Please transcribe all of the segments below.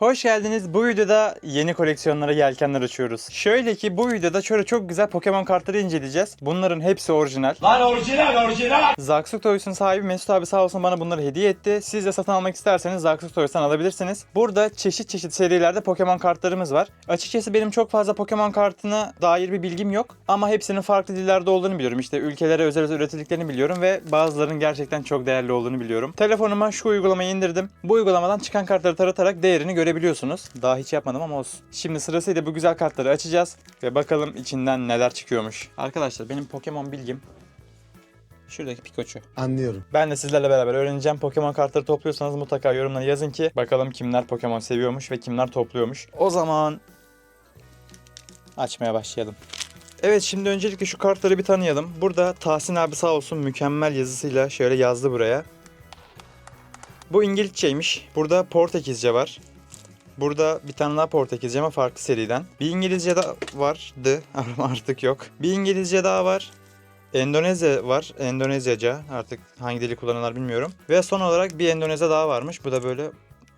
Hoş geldiniz. Bu videoda yeni koleksiyonlara yelkenler açıyoruz. Şöyle ki bu videoda şöyle çok güzel Pokemon kartları inceleyeceğiz. Bunların hepsi orijinal. Lan orijinal orijinal. Zaksuk Toys'un sahibi Mesut abi sağ olsun bana bunları hediye etti. Siz de satın almak isterseniz Zaksuk Toys'tan alabilirsiniz. Burada çeşit çeşit serilerde Pokemon kartlarımız var. Açıkçası benim çok fazla Pokemon kartına dair bir bilgim yok. Ama hepsinin farklı dillerde olduğunu biliyorum. İşte ülkelere özel özel üretildiklerini biliyorum ve bazılarının gerçekten çok değerli olduğunu biliyorum. Telefonuma şu uygulamayı indirdim. Bu uygulamadan çıkan kartları taratarak değerini görebiliyorsunuz. Daha hiç yapmadım ama olsun. Şimdi sırasıyla bu güzel kartları açacağız ve bakalım içinden neler çıkıyormuş. Arkadaşlar benim Pokemon bilgim Şuradaki Pikachu. Anlıyorum. Ben de sizlerle beraber öğreneceğim. Pokemon kartları topluyorsanız mutlaka yorumlara yazın ki bakalım kimler Pokemon seviyormuş ve kimler topluyormuş. O zaman açmaya başlayalım. Evet şimdi öncelikle şu kartları bir tanıyalım. Burada Tahsin abi sağ olsun mükemmel yazısıyla şöyle yazdı buraya. Bu İngilizceymiş. Burada Portekizce var. Burada bir tane daha Portekizce ama farklı seriden. Bir İngilizce daha vardı ama artık yok. Bir İngilizce daha var. Endonezya var. Endonezyaca. Artık hangi dili kullanırlar bilmiyorum. Ve son olarak bir Endonezya daha varmış. Bu da böyle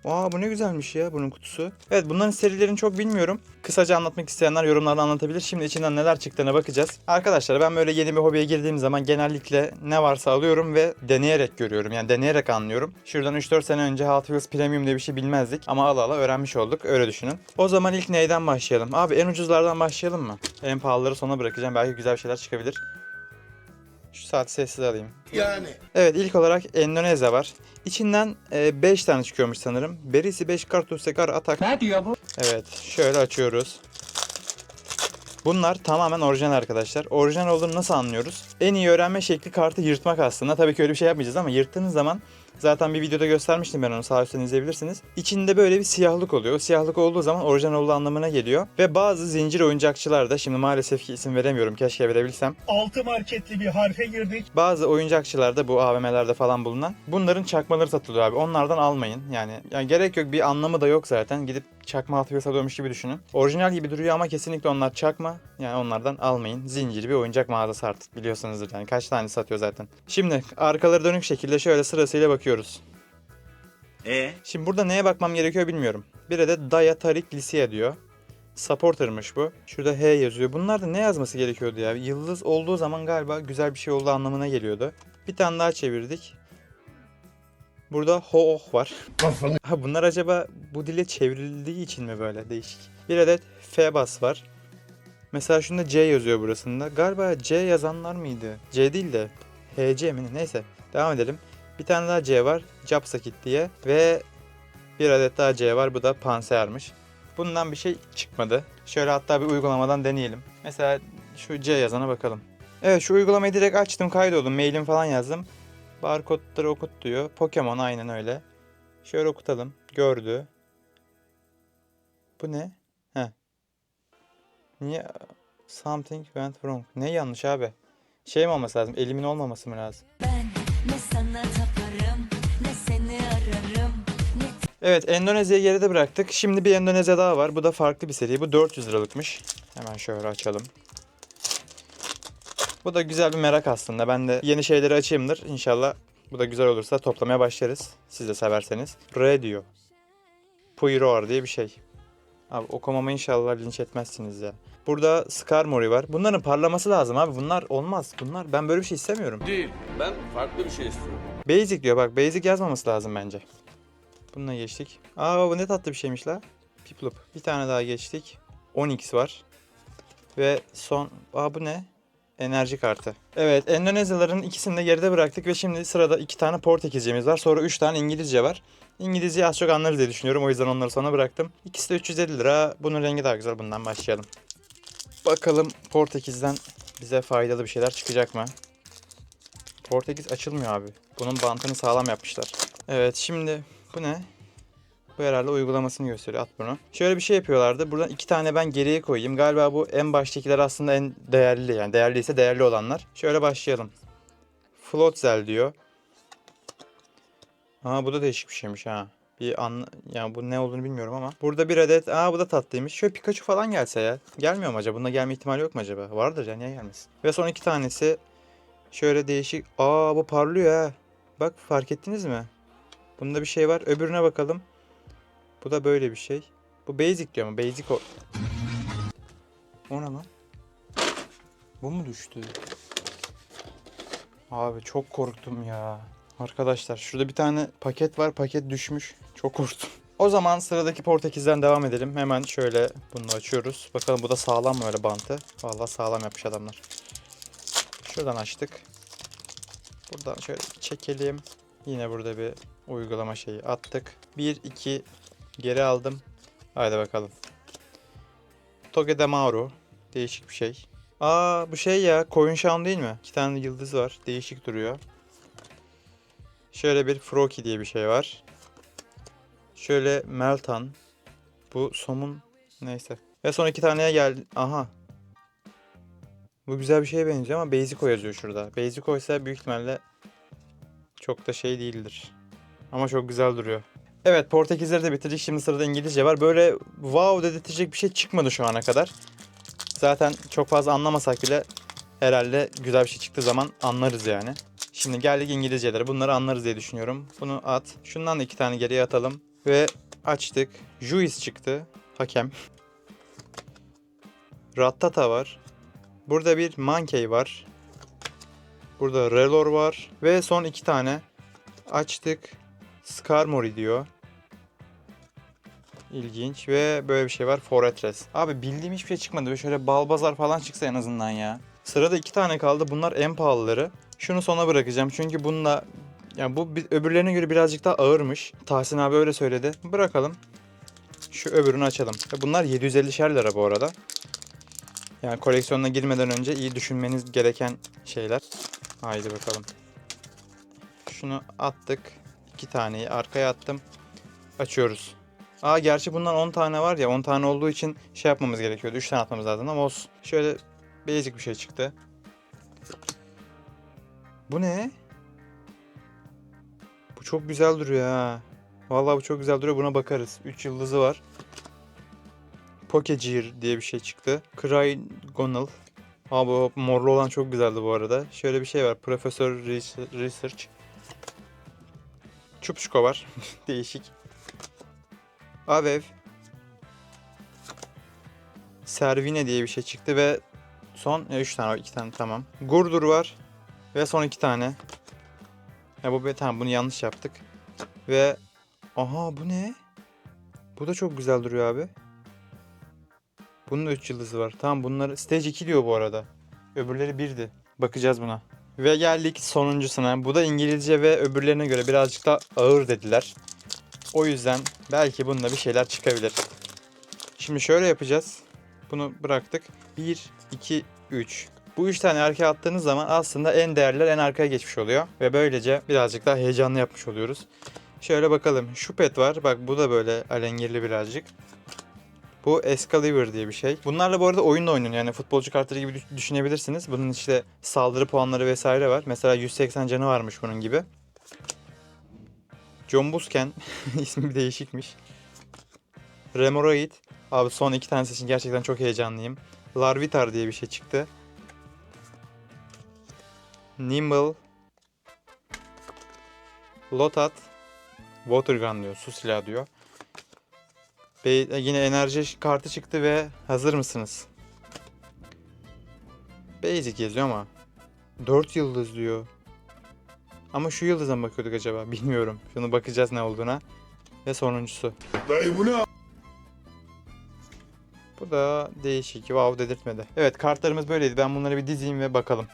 Aa bu ne güzelmiş ya bunun kutusu. Evet bunların serilerini çok bilmiyorum. Kısaca anlatmak isteyenler yorumlarda anlatabilir. Şimdi içinden neler çıktığına bakacağız. Arkadaşlar ben böyle yeni bir hobiye girdiğim zaman genellikle ne varsa alıyorum ve deneyerek görüyorum. Yani deneyerek anlıyorum. Şuradan 3-4 sene önce Hot Wheels Premium diye bir şey bilmezdik. Ama ala ala öğrenmiş olduk. Öyle düşünün. O zaman ilk neyden başlayalım? Abi en ucuzlardan başlayalım mı? En pahalıları sona bırakacağım. Belki güzel şeyler çıkabilir. Şu saati sessiz alayım. Yani. Evet ilk olarak Endonezya var. İçinden 5 tane çıkıyormuş sanırım. Berisi 5 kartus sekar atak. Ne diyor bu? Evet şöyle açıyoruz. Bunlar tamamen orijinal arkadaşlar. Orijinal olduğunu nasıl anlıyoruz? En iyi öğrenme şekli kartı yırtmak aslında. Tabii ki öyle bir şey yapmayacağız ama yırttığınız zaman zaten bir videoda göstermiştim ben onu sağ üstten izleyebilirsiniz. İçinde böyle bir siyahlık oluyor. O siyahlık olduğu zaman orijinal olduğu anlamına geliyor. Ve bazı zincir oyuncakçılar da şimdi maalesef ki isim veremiyorum keşke verebilsem. altı marketli bir harfe girdik. Bazı oyuncakçılarda bu AVM'lerde falan bulunan bunların çakmaları satılıyor abi. Onlardan almayın. Yani, yani gerek yok bir anlamı da yok zaten. Gidip çakma Hot Wheels alıyormuş gibi düşünün. Orijinal gibi duruyor ama kesinlikle onlar çakma. Yani onlardan almayın. Zincir bir oyuncak mağazası artık biliyorsunuzdur yani. Kaç tane satıyor zaten. Şimdi arkaları dönük şekilde şöyle sırasıyla bakıyoruz. E Şimdi burada neye bakmam gerekiyor bilmiyorum. Bir adet Daya Tarik Lisea diyor. Supporter'mış bu. Şurada H yazıyor. Bunlar da ne yazması gerekiyordu ya? Yıldız olduğu zaman galiba güzel bir şey olduğu anlamına geliyordu. Bir tane daha çevirdik. Burada Ho Oh var. Ha bunlar acaba bu dile çevrildiği için mi böyle değişik? Bir adet F bas var. Mesela şunda C yazıyor burasında. Galiba C yazanlar mıydı? C değil de HC mi? ne? Neyse. Devam edelim. Bir tane daha C var. Japsakit diye. Ve bir adet daha C var. Bu da Pansear'mış. Bundan bir şey çıkmadı. Şöyle hatta bir uygulamadan deneyelim. Mesela şu C yazana bakalım. Evet şu uygulamayı direkt açtım kaydoldum. Mailim falan yazdım. Barkodları okut diyor. Pokemon aynen öyle. Şöyle okutalım. Gördü. Bu ne? He. Niye? Something went wrong. Ne yanlış abi? Şey mi olması lazım? Elimin olmaması mı lazım? Ben ne sana taparım Evet Endonezya'yı geride bıraktık. Şimdi bir Endonezya daha var. Bu da farklı bir seri. Bu 400 liralıkmış. Hemen şöyle açalım. Bu da güzel bir merak aslında. Ben de yeni şeyleri açayımdır. İnşallah bu da güzel olursa toplamaya başlarız. Siz de severseniz. Radio. Puiror diye bir şey. Abi okumama inşallah linç etmezsiniz ya. Burada Skarmory var. Bunların parlaması lazım abi. Bunlar olmaz. Bunlar ben böyle bir şey istemiyorum. Değil. Ben farklı bir şey istiyorum. Basic diyor bak. Basic yazmaması lazım bence. Bununla geçtik. Aa bu ne tatlı bir şeymiş la. Piplup. Bir tane daha geçtik. 10x var. Ve son... Aa bu ne? Enerji kartı. Evet Endonezyaların ikisini de geride bıraktık ve şimdi sırada iki tane Portekizcemiz var. Sonra üç tane İngilizce var. İngilizceyi az çok anlarız diye düşünüyorum. O yüzden onları sona bıraktım. İkisi de 350 lira. Bunun rengi daha güzel. Bundan başlayalım. Bakalım Portekiz'den bize faydalı bir şeyler çıkacak mı? Portekiz açılmıyor abi. Bunun bantını sağlam yapmışlar. Evet şimdi bu ne? Bu herhalde uygulamasını gösteriyor. At bunu. Şöyle bir şey yapıyorlardı. Buradan iki tane ben geriye koyayım. Galiba bu en baştakiler aslında en değerli. Yani değerliyse değerli olanlar. Şöyle başlayalım. Floatzel diyor. Aa bu da değişik bir şeymiş ha. Bir an yani bu ne olduğunu bilmiyorum ama. Burada bir adet. Aa bu da tatlıymış. Şöyle Pikachu falan gelse ya. Gelmiyor mu acaba? Bunda gelme ihtimali yok mu acaba? Vardır ya niye gelmesin? Ve son iki tanesi şöyle değişik. Aa bu parlıyor ha. Bak fark ettiniz mi? Bunda bir şey var. Öbürüne bakalım. Bu da böyle bir şey. Bu basic diyor ama basic o. O ne lan? Bu mu düştü? Abi çok korktum ya. Arkadaşlar şurada bir tane paket var. Paket düşmüş. Çok korktum. O zaman sıradaki Portekiz'den devam edelim. Hemen şöyle bunu açıyoruz. Bakalım bu da sağlam mı öyle bantı? Vallahi sağlam yapmış adamlar. Şuradan açtık. Buradan şöyle çekelim. Yine burada bir uygulama şeyi attık. 1 2 geri aldım. Haydi bakalım. Toge de Mauro. Değişik bir şey. Aa bu şey ya koyun şam değil mi? İki tane yıldız var. Değişik duruyor. Şöyle bir Froki diye bir şey var. Şöyle Meltan. Bu somun neyse. Ve son iki taneye geldi. Aha. Bu güzel bir şeye benziyor ama Basico yazıyor şurada. Basico ise büyük ihtimalle çok da şey değildir. Ama çok güzel duruyor. Evet Portekizleri de bitirdik. Şimdi sırada İngilizce var. Böyle wow dedirtecek bir şey çıkmadı şu ana kadar. Zaten çok fazla anlamasak bile herhalde güzel bir şey çıktığı zaman anlarız yani. Şimdi geldik İngilizcelere. Bunları anlarız diye düşünüyorum. Bunu at. Şundan da iki tane geriye atalım. Ve açtık. Juice çıktı. Hakem. Rattata var. Burada bir Monkey var. Burada Relor var. Ve son iki tane. Açtık. Skarmory diyor. İlginç ve böyle bir şey var. Fortress. Abi bildiğim hiçbir şey çıkmadı. Böyle şöyle balbazar falan çıksa en azından ya. Sırada iki tane kaldı. Bunlar en pahalıları. Şunu sona bırakacağım. Çünkü bununla yani bu öbürlerine göre birazcık daha ağırmış. Tahsin abi öyle söyledi. Bırakalım. Şu öbürünü açalım. Bunlar 750'şer lira bu arada. Yani koleksiyonuna girmeden önce iyi düşünmeniz gereken şeyler. Haydi bakalım. Şunu attık. İki taneyi arkaya attım. Açıyoruz. Aa gerçi bundan 10 tane var ya 10 tane olduğu için şey yapmamız gerekiyordu. 3 tane atmamız lazım ama olsun. Şöyle basic bir şey çıktı. Bu ne? Bu çok güzel duruyor ha. Vallahi bu çok güzel duruyor. Buna bakarız. 3 yıldızı var. Pokegir diye bir şey çıktı. Crygonal. Aa bu morlu olan çok güzeldi bu arada. Şöyle bir şey var. Profesör Res- Research. Çupşko var. Değişik. Avev. Servine diye bir şey çıktı ve son 3 tane 2 tane tamam. Gurdur var ve son 2 tane. Ya bu tamam bunu yanlış yaptık. Ve aha bu ne? Bu da çok güzel duruyor abi. Bunun da 3 yıldızı var. Tamam bunları stage 2 diyor bu arada. Öbürleri 1'di. Bakacağız buna. Ve geldik sonuncusuna. Bu da İngilizce ve öbürlerine göre birazcık daha ağır dediler. O yüzden belki bunda bir şeyler çıkabilir. Şimdi şöyle yapacağız. Bunu bıraktık. 1, 2, 3. Bu üç tane arkaya attığınız zaman aslında en değerliler en arkaya geçmiş oluyor. Ve böylece birazcık daha heyecanlı yapmış oluyoruz. Şöyle bakalım. Şu pet var. Bak bu da böyle alengirli birazcık. Bu Excalibur diye bir şey. Bunlarla bu arada oyun da oynanıyor. Yani futbolcu kartları gibi düş- düşünebilirsiniz. Bunun işte saldırı puanları vesaire var. Mesela 180 canı varmış bunun gibi. John Busken ismi değişikmiş. Remoraid. Abi son iki tanesi için gerçekten çok heyecanlıyım. Larvitar diye bir şey çıktı. Nimble. Lotat. Watergun diyor. Su silahı diyor. Ve yine enerji kartı çıktı ve hazır mısınız? Basic yazıyor ama 4 yıldız diyor. Ama şu yıldıza mı bakıyorduk acaba? Bilmiyorum. Şunu bakacağız ne olduğuna. Ve sonuncusu. Dayı bu ne? Bu da değişik. Wow dedirtmedi. Evet kartlarımız böyleydi. Ben bunları bir dizeyim ve bakalım.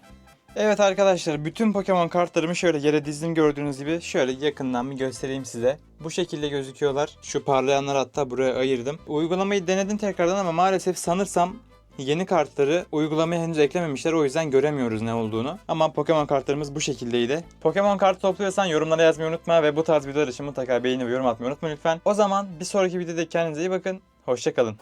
Evet arkadaşlar bütün Pokemon kartlarımı şöyle yere dizdim gördüğünüz gibi. Şöyle yakından bir göstereyim size. Bu şekilde gözüküyorlar. Şu parlayanları hatta buraya ayırdım. Uygulamayı denedim tekrardan ama maalesef sanırsam yeni kartları uygulamaya henüz eklememişler. O yüzden göremiyoruz ne olduğunu. Ama Pokemon kartlarımız bu şekildeydi. Pokemon kartı topluyorsan yorumlara yazmayı unutma ve bu tarz videolar için mutlaka beğeni ve yorum atmayı unutma lütfen. O zaman bir sonraki videoda kendinize iyi bakın. Hoşçakalın.